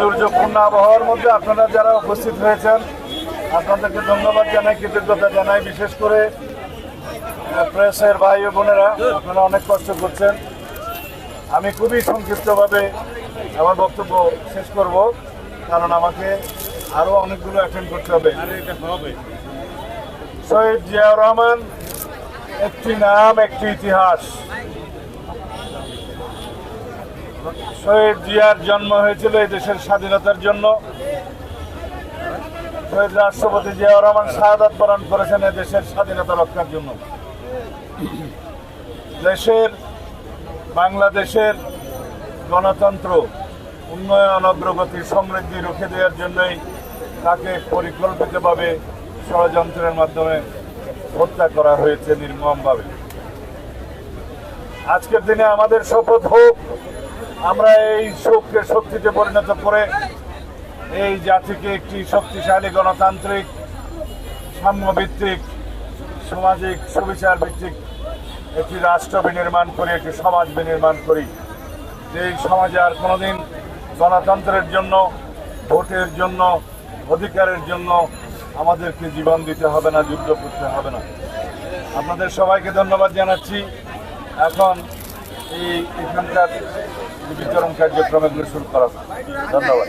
দুর্যোগপূর্ণ আবহাওয়ার মধ্যে আপনারা যারা উপস্থিত হয়েছেন আপনাদেরকে ধন্যবাদ জানাই কৃতজ্ঞতা জানাই। বিশেষ করে প্রেসের ভাই ও বোনেরা আপনারা অনেক কষ্ট করছেন। আমি খুবই সংক্ষিপ্তভাবে আমার বক্তব্য শেষ করব কারণ আমাকে আরও অনেকগুলো অ্যাটেন্ড করতে হবে। শহীদ জিয়াউর রহমান একটি নাম একটি ইতিহাস। শহীদ জিয়ার জন্ম হয়েছিল এই দেশের স্বাধীনতার জন্য। শহীদ রাষ্ট্রপতি জিয়াউর রহমান শাহাদ বরণ করেছেন এই দেশের স্বাধীনতা রক্ষার জন্য। দেশের, বাংলাদেশের গণতন্ত্র উন্নয়ন, অগ্রগতি, সমৃদ্ধি রুখে দেওয়ার জন্যই তাকে পরিকল্পিতভাবে ষড়যন্ত্রের মাধ্যমে হত্যা করা হয়েছে নির্মমভাবে। আজকের দিনে আমাদের শপথ হোক আমরা এই শোককে শক্তিতে পরিণত করে এই জাতিকে একটি শক্তিশালী গণতান্ত্রিক, সাম্যভিত্তিক, সামাজিক সুবিচার ভিত্তিক একটি রাষ্ট্র বিনির্মাণ করি, একটি সমাজ বিনির্মাণ করি। এই সমাজে আর কোনোদিন গণতন্ত্রের জন্য, ভোটের জন্য, অধিকারের জন্য আমাদেরকে জীবন দিতে হবে না, যুদ্ধ করতে হবে না। আপনাদের সবাইকে ধন্যবাদ জানাচ্ছি। এখন এই এখানকার চরম কার্যক্রমে শুরু করা ধন্যবাদ।